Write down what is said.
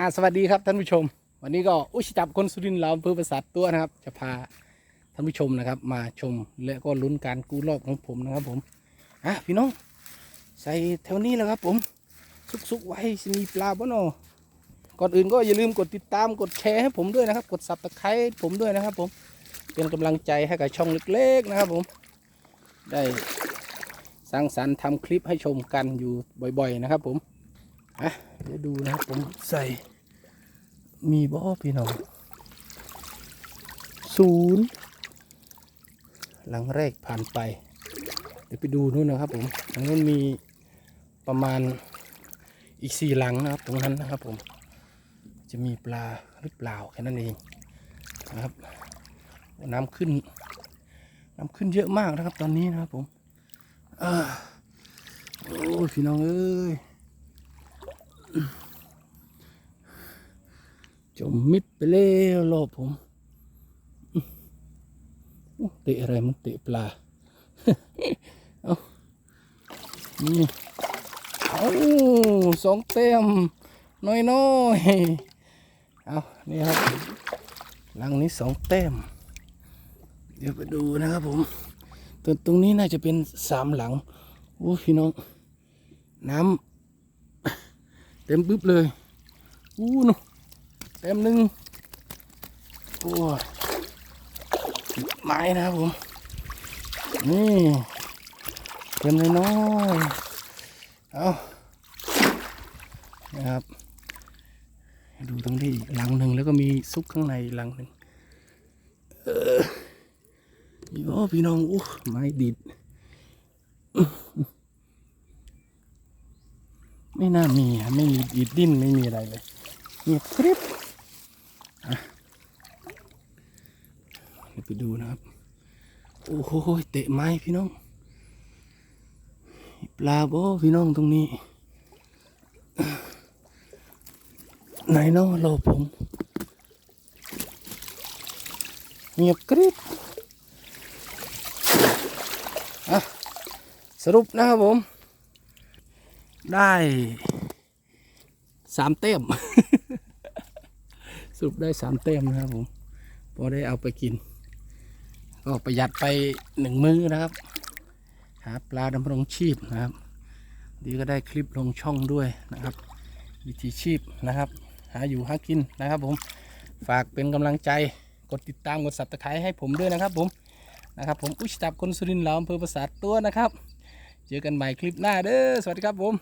อ่าสวัสดีครับท่านผู้ชม วันนี้ก็อุยชิจับคนสุรินทร์เราอำเภอประสาทตัวนะครับ จะพาท่านผู้ชมนะครับ มาชมและก็ลุ้นการกู้รอบของผมนะครับผมอะพี่น้องใส่แถวนี้แหละครับผมซุกๆไว้มีปลาบ่เนอก่อนอื่นก็อย่าลืมกดติดตามกดแชร์ให้ผมด้วยนะครับ กดซับตะไคร้ผมด้วยนะครับ ผมเป็นกำลังใจให้กับช่องเล็กๆนะครับผม ได้สร้างสรรค์ทำคลิปให้ชมกันอยู่บ่อย ๆ นะครับผม อะเดี๋ยวดูนะครับผมใส่ มีบ่อพี่น้องศูนย์หลังแรกผ่านไป เดี๋ยวไปดูนู่นนะครับผมทางนู้นมีประมาณอีกสี่หลังนะครับ ตรงนั้นนะครับผม จะมีปลาหรือเปล่าแค่นั้นเองนะครับ น้ำขึ้น น้ำขึ้นเยอะมากนะครับ ตอนนี้นะครับผมอโอ้พี่น้องเอ้ย จมมิดไปแล้วรอบผมเตะอะไรมันเตะปลา เอานี่เอาสองเต็มน้อยน้อยๆเอานี่ครับหลังนี้สองเต็มเดี๋ยวไปดูนะครับผมตัวตรงนี้น่าจะเป็นสามหลังโอ้พี่น้อง น้ำ เต็มปึ๊บเลยอู้นเต็มหนึ่งโอ้ยไม้นะครับผม นี่เต็มเลยน้อยเอานะครับ ดูตรงที่หลังหนึ่งแล้วก็มีซุกข้างในหลังหนึ่งเออพี่น้องอู้ไม้ดิด ไม่น่ามีอะไม่มีดิดดิ้นไม่มีอะไรเลยเงียบกริบเดี๋ยวไปดูนะครับ โอ้โหเตะไม้พี่น้อง ปลาบ่พี่น้องตรงนี้ ไหนเนาะเราผมเงียบกริบอะสรุปนะครับผม ได้สามเต็มสรุปได้สามเต็มนะครับผมพอได้เอาไปกิน ก็ประหยัดไปหนึ่งมื้อนะครับ หาปลาดำรงชีพนะครับ ดีก็ได้คลิปลงช่องด้วยนะครับ วิถีชีพนะครับ หาอยู่หากินนะครับผมฝากเป็นกำลังใจกดติดตามกดสับตะไคร้ให้ผมด้วยนะครับผมนะครับผมอุชตับคนสุรินทร์เราอำเภอประสาทตัวนะครับ เจอกันใหม่คลิปหน้าเด้อ สวัสดีครับผม